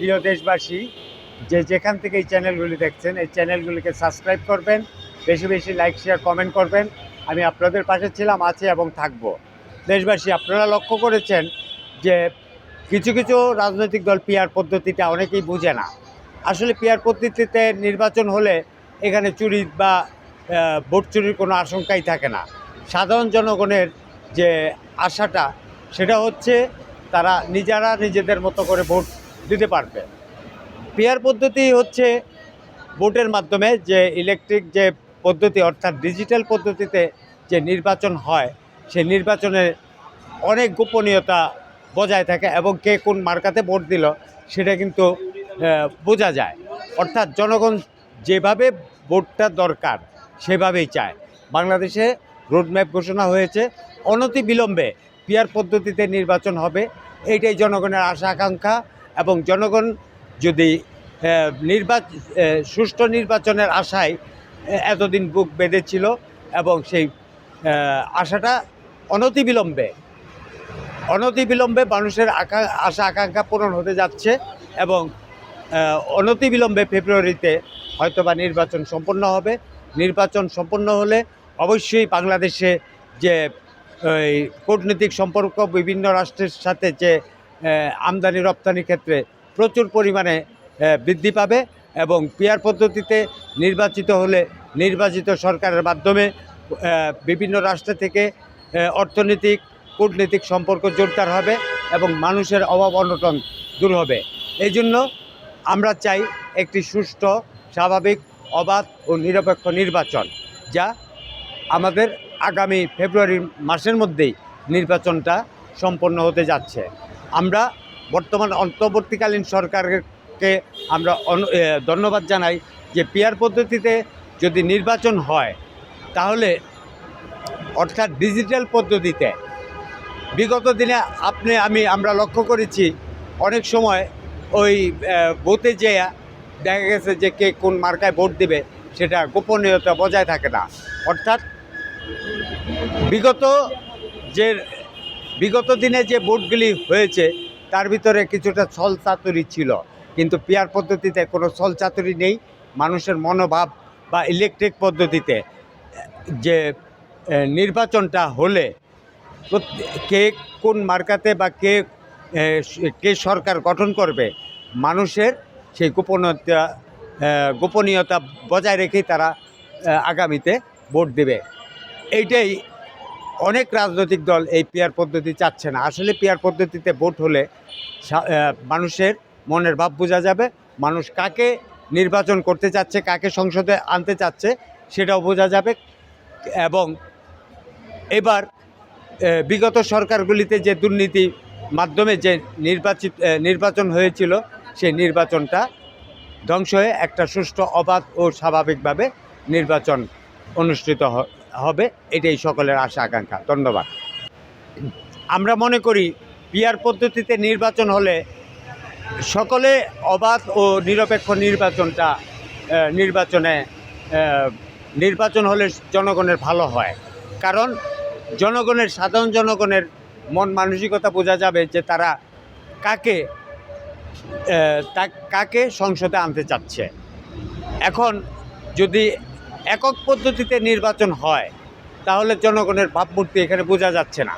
প্রিয় দেশবাসী, যে যেখান থেকে এই চ্যানেলগুলি দেখছেন, এই চ্যানেলগুলিকে সাবস্ক্রাইব করবেন, বেশি বেশি লাইক শেয়ার কমেন্ট করবেন। আমি আপনাদের পাশে ছিলাম, আছি এবং থাকব। দেশবাসী, আপনারা লক্ষ্য করেছেন যে কিছু কিছু রাজনৈতিক দল পিয়ার পদ্ধতিটা অনেকেই বুঝে না। আসলে পিয়ার পদ্ধতিতে নির্বাচন হলে এখানে চুরি বা ভোট চুরির কোনো আশঙ্কাই থাকে না। সাধারণ জনগণের যে আশাটা, সেটা হচ্ছে তারা নিজেরা নিজেদের মতো করে ভোট দিতে পারবে। পিয়ার পদ্ধতি হচ্ছে ভোটের মাধ্যমে যে ইলেকট্রিক যে পদ্ধতি, অর্থাৎ ডিজিটাল পদ্ধতিতে যে নির্বাচন হয়, সেই নির্বাচনে অনেক গোপনীয়তা বজায় থাকে এবং কে কোন মার্কাতে ভোট দিল সেটা কিন্তু বোঝা যায়। অর্থাৎ জনগণ যেভাবে ভোটটা দরকার সেভাবেই চায়। বাংলাদেশে রোডম্যাপ ঘোষণা হয়েছে অনতি বিলম্বে পিয়ার পদ্ধতিতে নির্বাচন হবে, এইটাই জনগণের আশা আকাঙ্ক্ষা এবং জনগণ যদি নির্বাচন সুষ্ঠু নির্বাচনের আশায় এতদিন বুক বেঁধেছিল এবং সেই আশাটা অনতিবিলম্বে অনতিবিলম্বে মানুষের আকা, আশা, আকাঙ্ক্ষা পূরণ হতে যাচ্ছে এবং অনতিবিলম্বে ফেব্রুয়ারিতে হয়তোবা নির্বাচন সম্পন্ন হবে। নির্বাচন সম্পন্ন হলে অবশ্যই বাংলাদেশে যে কূটনৈতিক সম্পর্ক, বিভিন্ন রাষ্ট্রের সাথে যে আমদানি রপ্তানি ক্ষেত্রে প্রচুর পরিমাণে বৃদ্ধি পাবে এবং পিয়ার পদ্ধতিতে নির্বাচিত হলে নির্বাচিত সরকারের মাধ্যমে বিভিন্ন রাষ্ট্র থেকে অর্থনৈতিক, কূটনৈতিক সম্পর্ক জোরদার হবে এবং মানুষের অভাব অনটন দূর হবে। এই জন্য আমরা চাই একটি সুষ্ঠু, স্বাভাবিক, অবাধ ও নিরপেক্ষ নির্বাচন, যা আমাদের আগামী ফেব্রুয়ারি মাসের মধ্যেই নির্বাচনটা সম্পন্ন হতে যাচ্ছে। আমরা বর্তমান অন্তর্বর্তীকালীন সরকারকে আমরা ধন্যবাদ জানাই যে পিয়ার পদ্ধতিতে যদি নির্বাচন হয়, তাহলে অর্থাৎ ডিজিটাল পদ্ধতিতে বিগত দিনে আপনি, আমি, আমরা লক্ষ্য করেছি অনেক সময় ওই বুথে যেয়ে দেখা গেছে যে কে কোন মার্কায় ভোট দেবে সেটা গোপনীয়তা বজায় থাকে না। অর্থাৎ বিগত যে বিগত দিনে যে ভোটগুলি হয়েছে, তার ভিতরে কিছুটা ছল চাতুরি ছিল। কিন্তু পিয়ার পদ্ধতিতে কোনো ছল চাতুরি নেই। মানুষের মনোভাব বা ইলেকট্রিক পদ্ধতিতে যে নির্বাচনটা হলে কে কোন মার্কাতে বা কে কে সরকার গঠন করবে, মানুষের সেই গোপনীয়তা গোপনীয়তা বজায় রেখেই তারা আগামীতে ভোট দেবে। এইটাই অনেক রাজনৈতিক দল এই পেয়ার পদ্ধতি চাচ্ছে না। আসলে পেয়ার পদ্ধতিতে ভোট হলে মানুষের মনের ভাব বোঝা যাবে। মানুষ কাকে নির্বাচন করতে চাচ্ছে, কাকে সংসদে আনতে চাচ্ছে, সেটাও বোঝা যাবে। এবং এবার বিগত সরকারগুলিতে যে দুর্নীতি মাধ্যমে যে নির্বাচিত নির্বাচন হয়েছিল সেই নির্বাচনটা ধ্বংস হয়ে একটা সুষ্ঠু, অবাধ ও স্বাভাবিকভাবে নির্বাচন অনুষ্ঠিত হ- হবে, এটাই সকলের আশা, আকাঙ্ক্ষা। ধন্যবাদ। আমরা মনে করি পিয়ার পদ্ধতিতে নির্বাচন হলে সকলে অবাধ ও নিরপেক্ষ নির্বাচনটা নির্বাচনে নির্বাচন হলে জনগণের ভালো হয়। কারণ জনগণের, সাধারণ জনগণের মন মানসিকতা বোঝা যাবে যে তারা কাকে কাকে সংসদে আনতে চাচ্ছে। এখন যদি একক পদ্ধতিতে নির্বাচন হয় তাহলে জনগণের ভাবমূর্তি এখানে বোঝা যাচ্ছে না।